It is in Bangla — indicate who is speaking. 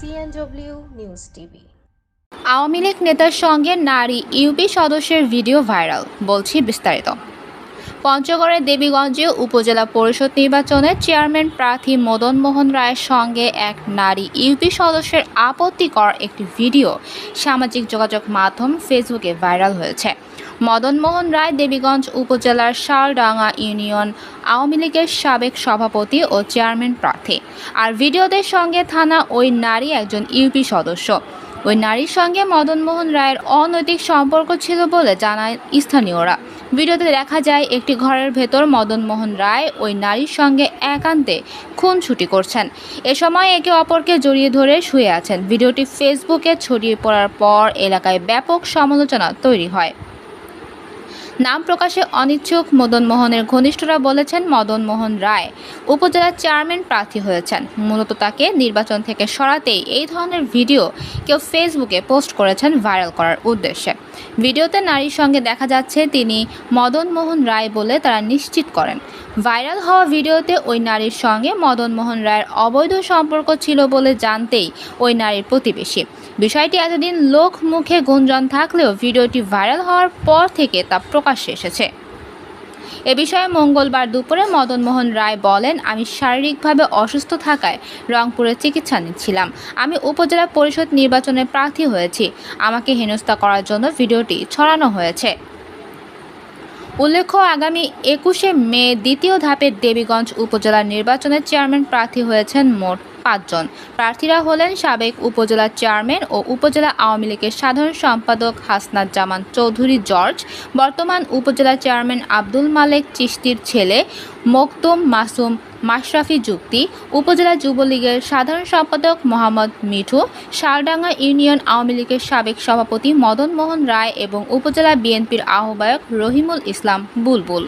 Speaker 1: BNW news TV
Speaker 2: Awami League নেতার সঙ্গে নারী ইউপি সদস্যের ভিডিও ভাইরাল, বলছি বিস্তারিত। পঞ্চগড়ের দেবীগঞ্জে উপজেলা পরিষদ নির্বাচনে চেয়ারম্যান প্রার্থী মদন মোহন রায়ের সঙ্গে এক নারী ইউপি সদস্যের আপত্তিকর একটি ভিডিও সামাজিক যোগাযোগ মাধ্যম ফেসবুকে ভাইরাল হয়েছে। মদন মোহন রায়, দেবীগঞ্জ উপজেলার শালডাঙ্গা ইউনিয়ন আওয়ামী লীগের সাবেক সভাপতি ও চেয়ারম্যান প্রার্থী। আর ভিডিওদের সঙ্গে থানা ওই নারী একজন ইউপি সদস্য। ওই নারীর সঙ্গে মদন মোহন রায়ের অনৈতিক সম্পর্ক ছিল বলে জানায় স্থানীয়রা। ভিডিওতে দেখা যায়, একটি ঘরের ভেতর মদন মোহন রায় ওই নারীর সঙ্গে একান্তে খুনছুটি করছেন। এ সময় একে অপরকে জড়িয়ে ধরে শুয়ে আছেন। ভিডিওটি ফেসবুকে ছড়িয়ে পড়ার পর এলাকায় ব্যাপক সমালোচনা তৈরি হয়। নাম প্রকাশে অনিচ্ছুক মদন মোহনের ঘনিষ্ঠরা বলেছেন, মদন মোহন রায় উপজেলার চেয়ারম্যান প্রার্থী হয়েছেন। মূলত তাকে নির্বাচন থেকে সরাতেই এই ধরনের ভিডিও কেউ ফেসবুকে পোস্ট করেছেন ভাইরাল করার উদ্দেশ্যে। ভিডিওতে নারীর সঙ্গে দেখা যাচ্ছে তিনি মদন মোহন রায় বলে তারা নিশ্চিত করেন। ভাইরাল হওয়া ভিডিওতে ওই নারীর সঙ্গে মদন মোহন রায়ের অবৈধ সম্পর্ক ছিল বলে জানতেই ওই নারীর প্রতিবেশী। বিষয়টি এতদিন লোক মুখে গুঞ্জন থাকলেও ভিডিওটি ভাইরাল হওয়ার পর থেকে তা প্রকাশ্যে এসেছে। এ বিষয়ে মঙ্গলবার দুপুরে মদন মোহন রায় বলেন, আমি শারীরিকভাবে অসুস্থ থাকায় রংপুরে চিকিৎসা নিচ্ছিলাম। আমি উপজেলা পরিষদ নির্বাচনে প্রার্থী হয়েছি। আমাকে হেনস্থা করার জন্য ভিডিওটি ছড়ানো হয়েছে। উল্লেখ্য, আগামী একুশে মে দ্বিতীয় ধাপের দেবীগঞ্জ উপজেলা নির্বাচনের চেয়ারম্যান প্রার্থী হয়েছেন মোট পাঁচজন। প্রার্থীরা হলেন সাবেক উপজেলা চেয়ারম্যান ও উপজেলা আওয়ামী লীগের সাধারণ সম্পাদক হাসনাত জামান চৌধুরী জর্জ, বর্তমান উপজেলা চেয়ারম্যান আব্দুল মালেক চিস্তির ছেলে মকতুম মাসুম মাশরাফি যুক্তি, উপজেলা যুবলীগের সাধারণ সম্পাদক মোহাম্মদ মিঠু, শালডাঙ্গা ইউনিয়ন আওয়ামী লীগের সাবেক সভাপতি মদন মোহন রায় এবং উপজেলা বিএনপির আহ্বায়ক রহিমুল ইসলাম বুলবুল।